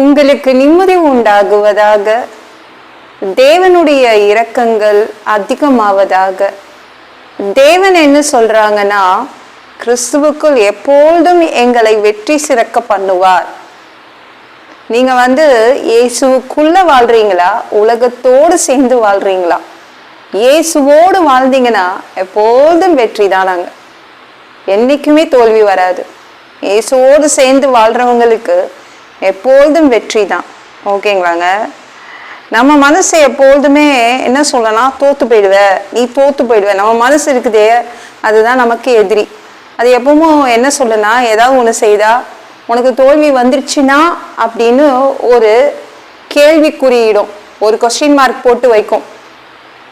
உங்களுக்கு நிம்மதி உண்டாகுவதாக தேவனுடைய இரக்கங்கள் அதிகமாவதாக. தேவன் என்ன சொல்றாங்கன்னா கிறிஸ்துவுக்குள் எப்பொழுதும் எங்களை வெற்றி சிறக்க பண்ணுவார். நீங்க வந்து இயேசுக்குள்ள வாழ்றீங்களா? உலகத்தோடு சேர்ந்து வாழ்றீங்களா? இயேசுவோடு வாழ்ந்தீங்கன்னா எப்போதும் வெற்றி தானாங்க என்னைக்குமே தோல்வி வராது. இயேசுவோடு சேர்ந்து வாழ்றவங்களுக்கு எப்பொழுதும் வெற்றி தான். ஓகேங்களாங்க? நம்ம மனசு எப்பொழுதுமே என்ன சொல்லலாம்? தோத்து போயிடுவ. நீ தோத்து போயிடுவ. நம்ம மனசு இருக்குதே அதுதான் நமக்கு எதிரி. அது எப்பவும் என்ன சொல்லுனா ஏதாவது ஒன்று செய்தா உனக்கு தோல்வி வந்துருச்சுன்னா அப்படின்னு ஒரு கேள்வி குறியிடும். ஒரு கொஸ்டின் மார்க் போட்டு வைக்கும்.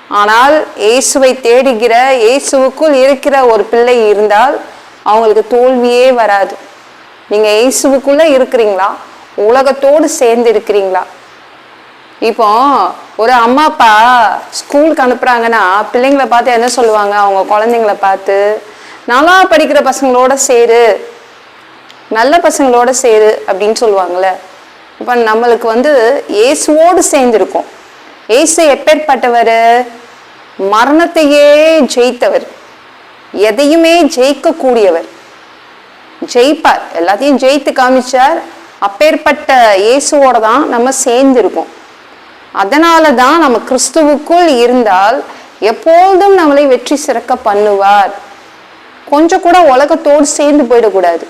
ஆனால் இயேசுவை தேடுகிற இயேசுவுக்குள் இருக்கிற ஒரு பிள்ளை இருந்தால் அவங்களுக்கு தோல்வியே வராது. நீங்கள் இயேசுவுக்குள்ளே இருக்கிறீங்களா? உலகத்தோடு சேர்ந்து இருக்கிறீங்களா இப்போ ஒரு அம்மா அப்பா ஸ்கூலுக்கு அனுப்புறாங்கன்னா பிள்ளைங்களை பார்த்து என்ன சொல்லுவாங்க? அவங்க குழந்தைங்கள பார்த்து நல்லா படிக்கிற பசங்களோட சேரு நல்ல பசங்களோட சேரு அப்படின்னு சொல்லுவாங்கல்ல. இப்போ நம்மளுக்கு வந்து இயேசுவோடு சேர்ந்துருக்கோம். இயேசு எப்பேற்பட்டவர்? மரணத்தையே ஜெயித்தவர். எதையுமே ஜெயிக்கக்கூடியவர். ஜெயிப்பார். எல்லாத்தையும் ஜெயித்து காமிச்சார். அப்பேற்பட்ட இயேசுவோட தான் நம்ம சேர்ந்திருக்கோம். அதனால தான் நம்ம கிறிஸ்துவுக்குள் இருந்தால் எப்பொழுதும் நம்மளை வெற்றி சிறக்க பண்ணுவார். கொஞ்சம் கூட உலகத்தோடு சேர்ந்து போயிடக்கூடாது.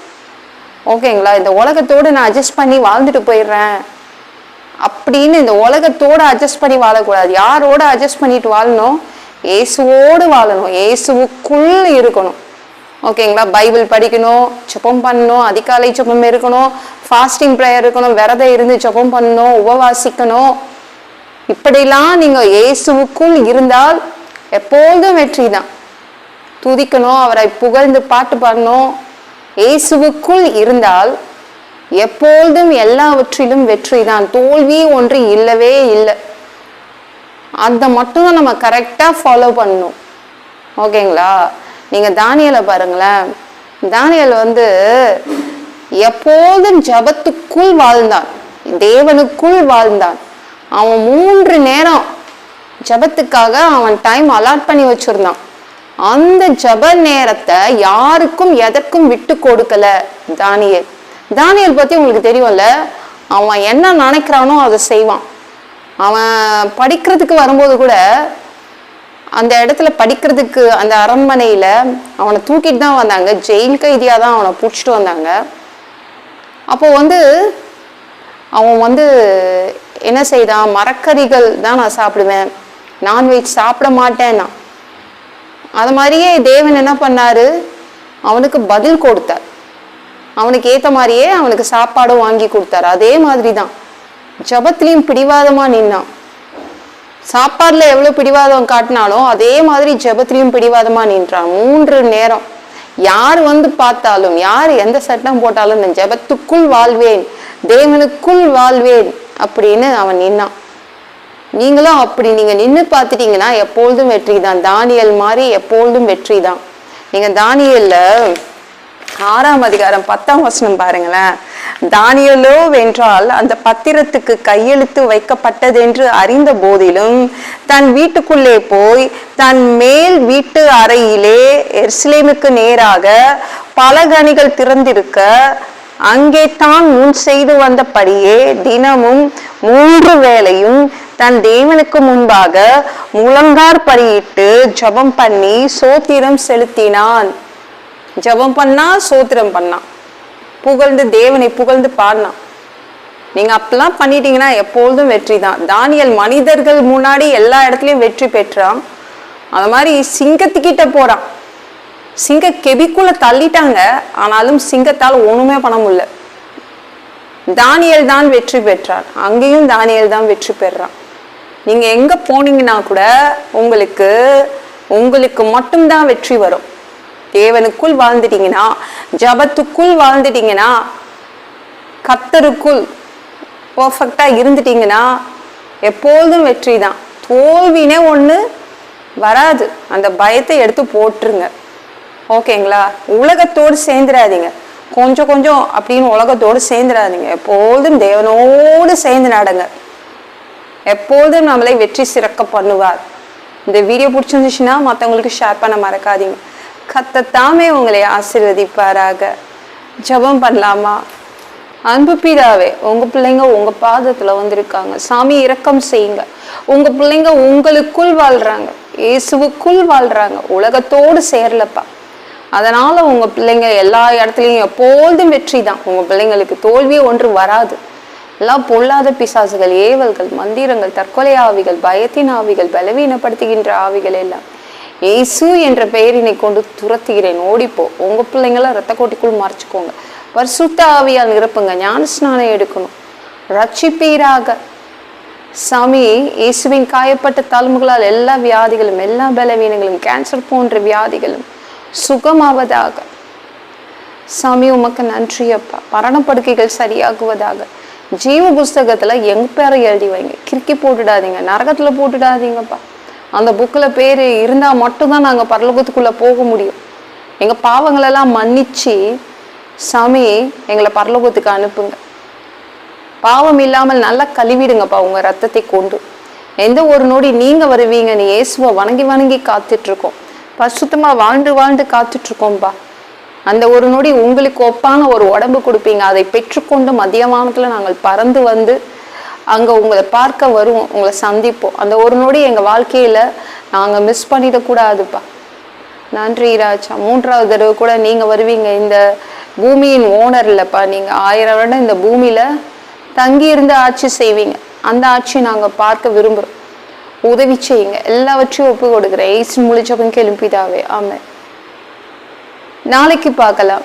ஓகேங்களா? இந்த உலகத்தோடு நான் அட்ஜஸ்ட் பண்ணி வாழ்ந்துட்டு போயிடுறேன். அப்படின்னு இந்த உலகத்தோடு அட்ஜஸ்ட் பண்ணி வாழக்கூடாது. யாரோட அட்ஜஸ்ட் பண்ணிட்டு வாழணும்? இயேசுவோடு வாழணும். இயேசுவுக்குள் இருக்கணும். ஓகேங்களா? பைபிள் படிக்கணும் ஜெபம் பண்ணணும் அதிகாலை ஜெபம் இருக்கணும் ஃபாஸ்டிங் ப்ரேயர் இருக்கணும் விரதம் இருந்து ஜெபம் பண்ணணும் உபவாசிக்கணும். இப்படிலாம் நீங்கள் இயேசுவுக்குள் இருந்தால் எப்பொழுதும் வெற்றி தான். துதிக்கணும் அவரை புகழ்ந்து பாட்டு பாடணும். இயேசுவுக்குள் இருந்தால் எப்பொழுதும் எல்லாவற்றிலும் வெற்றி தான். தோல்வி ஒன்று இல்லவே இல்லை. அதை மட்டும் தான் நம்ம கரெக்டாக ஃபாலோ பண்ணணும். ஓகேங்களா நீங்கள் தானியலை பாருங்களேன். தானியல் வந்து எப்போதும் ஜபத்துக்குள் வாழ்ந்தான். தேவனுக்குள் வாழ்ந்தான். அவன் மூன்று நேரம் ஜபத்துக்காக அவன் டைம் அலாட் பண்ணி வச்சிருந்தான். அந்த ஜப நேரத்தை யாருக்கும் எதற்கும் விட்டு கொடுக்கல தானியல். தானியல் பத்தி உங்களுக்கு தெரியும்ல அவன் என்ன நினைக்கிறானோ அதை செய்வான். அவன் படிக்கிறதுக்கு வரும்போது கூட அந்த இடத்துல படிக்கிறதுக்கு அந்த அரண்மனையில் அவனை தூக்கிட்டு தான் வந்தாங்க. ஜெயில் கைதியாக தான் அவனை பிடிச்சிட்டு வந்தாங்க. அப்போது வந்து அவன் வந்து என்ன செய்தான்? மரக்கறிகள் தான் நான் சாப்பிடுவேன். நான்வெஜ் சாப்பிட மாட்டேன்னா. அது மாதிரியே தேவன் என்ன பண்ணாரு? அவனுக்கு பதில் கொடுத்தார். அவனுக்கு ஏற்ற மாதிரியே அவனுக்கு சாப்பாடும் வாங்கி கொடுத்தாரு. அதே மாதிரி தான் ஜபத்துலேயும் பிடிவாதமா நின்னான். சாப்பாடில் எவ்வளோ பிடிவாதம் காட்டினாலும் அதே மாதிரி ஜபத்துலேயும் பிடிவாதமா நின்றான். மூன்று நேரம். யார் வந்து பார்த்தாலும் யார் எந்த சட்டம் போட்டாலும் நான் ஜெபத்துக்குள் வாழ்வேன் தேவனுக்குள் வாழ்வேன் அப்படின்னு அவன் நின்னான். நீங்களும் அப்படி நீங்க நின்னு பார்த்துட்டீங்கன்னா எப்பொழுதும் வெற்றி தான். தானியல் மாதிரி எப்பொழுதும் வெற்றி தான். நீங்க தானியல்ல ஆறாம் அதிகாரம் பத்தாம் வசனம் பாருங்களேன். தானியலோ வென்றால் அந்த பத்திரத்துக்கு கையெழுத்து வைக்கப்பட்டதென்று அறிந்த போதிலும் தன் வீட்டுக்குள்ளே போய் தன் மேல் வீட்டு அறையிலே எருசலேமுக்கு நேராக பலகணிகள் திறந்திருக்க அங்கே தான் முன் செய்து வந்தபடியே தினமும் மூன்று வேளையும் தன் தேவனுக்கு முன்பாக முழங்கார் படியிட்டு ஜெபம் பண்ணி சோத்திரம் செலுத்தினான். ஜெபம் பண்ணா சோத்திரம் பண்ணான் புகழ்ந்து தேவனை புகழ்ந்து பாடினான். நீங்க அப்பெல்லாம் பண்ணிட்டீங்கன்னா எப்பொழுதும் வெற்றி தான். தானியல் மனிதர்கள் முன்னாடி எல்லா இடத்துலையும் வெற்றி பெற்றான். அது மாதிரி சிங்கத்துக்கிட்ட போறான். சிங்க கெபிக்குள்ள தள்ளிட்டாங்க. ஆனாலும் சிங்கத்தால் ஒண்ணுமே பண்ண முடியல. தானியல் தான் வெற்றி பெற்றான். அங்கேயும் தானியல் தான் வெற்றி பெறான். நீங்க எங்க போனீங்கன்னா கூட உங்களுக்கு உங்களுக்கு மட்டும்தான் வெற்றி வரும். தேவனுக்குள் வாழ்ந்துட்டீங்கன்னா ஜபத்துக்குள் வாழ்ந்துட்டீங்கன்னா கத்தருக்குள் பர்ஃபெக்டா இருந்துட்டீங்கன்னா எப்பொழுதும் வெற்றி தான். தோல்வினே ஒண்ணு வராது. அந்த பயத்தை எடுத்து போட்டுருங்க ஓகேங்களா உலகத்தோடு சேர்ந்துடாதீங்க. கொஞ்சம் கொஞ்சம் அப்படின்னு உலகத்தோடு சேர்ந்துடாதீங்க. எப்பொழுதும் தேவனோடு சேர்ந்து நடங்க. எப்பொழுதும் நம்மளை வெற்றி சிறக்க பண்ணுவார். இந்த வீடியோ பிடிச்சிருந்துச்சுன்னா மற்றவங்களுக்கு ஷேர் பண்ண மறக்காதீங்க. கத்தத்தாமே உங்களை ஆசீர்வதிப்பாராக. ஜெபம் பண்ணலாமா? அன்பு பிதாவே உங்கள் பிள்ளைங்க உங்கள் பாதத்தில் வந்திருக்காங்க. சாமி இரக்கம் செய்யுங்க. உங்கள் பிள்ளைங்க உங்களுக்குள் வாழ்கிறாங்க இயேசுவுக்குள் வாழ்கிறாங்க உலகத்தோடு சேரலப்பா. அதனால் உங்கள் பிள்ளைங்க எல்லா இடத்துலையும் எப்பொழுதும் வெற்றி தான். உங்கள் பிள்ளைங்களுக்கு தோல்வி ஒன்று வராது. எல்லாம் பொல்லாத பிசாசுகள் ஏவல்கள் மந்திரங்கள் தற்கொலை ஆவிகள் பயத்தின் ஆவிகள் பலவீனப்படுத்துகின்ற ஆவிகள் எல்லாம். இயேசு என்ற பெயரினை கொண்டு துரத்துகிறேன். ஓடிப்போ. உங்க பிள்ளைங்கள ரத்த கோட்டிக்குள் மறைச்சிக்கோங்க. பரிசுத்த ஆவியால் நிரப்புங்க. ஞான ஸ்நானம் எடுக்கணும். ரட்சிப்பீராக. சாமி இயேசுவின் காயப்பட்ட தழும்புகளால் எல்லா வியாதிகளும் எல்லா பலவீனங்களும் கேன்சர் போன்ற வியாதிகளும் சுகமாவதாக. சாமி உமக்கு நன்றி அப்பா. மரணப்படுக்கைகள் சரியாகுவதாக. ஜீவ புஸ்தகத்துல எங்க பேரை எழுதி வைங்க. கிறுக்கி போட்டுடாதீங்க. நரகத்துல போட்டுடாதீங்கப்பா. அந்த புக்கில் பேர் இருந்தால் மட்டும்தான் நாங்கள் பரலோகத்துக்குள்ளே போக முடியும். எங்கள் பாவங்களெல்லாம் மன்னித்து சாமி எங்களை பரலோகத்துக்கு அனுப்புங்க. பாவம் இல்லாமல் நல்லா கழுவிடுங்கப்பா உங்கள் ரத்தத்தை கொண்டு. எந்த ஒரு நொடி நீங்கள் வருவீங்க நீ இயேசுவை வணங்கி வணங்கி காத்துட்ருக்கோம். பரிசுத்தமாக வாழ்ந்து வாழ்ந்து காத்துட்ருக்கோம்ப்பா அந்த ஒரு நொடி உங்களுக்கு ஒப்பான ஒரு உடம்பு கொடுப்பீங்க. அதை பெற்றுக்கொண்டு மதியமானத்தில் நாங்கள் பறந்து வந்து அங்கே உங்களை பார்க்க வருவோம் உங்களை சந்திப்போம். அந்த ஒரு நொடி எங்கள் வாழ்க்கையில் நாங்கள் மிஸ் பண்ணிடக்கூடாதுப்பா நன்றி ராஜா. மூன்றாவது தடவை கூட நீங்கள் வருவீங்க. இந்த பூமியின் ஓனர் இல்லைப்பா நீங்கள் ஆயிரம் வருடம் இந்த பூமியில் தங்கி இருந்து ஆட்சி செய்வீங்க. அந்த ஆட்சி நாங்கள் பார்க்க விரும்புறோம். உதவி செய்யுங்க. எல்லாவற்றையும் ஒப்பு கொடுக்குறேன். ஏசு முழிச்சவங்க எழுப்பிதாவே ஆமாம் நாளைக்கு பார்க்கலாம்.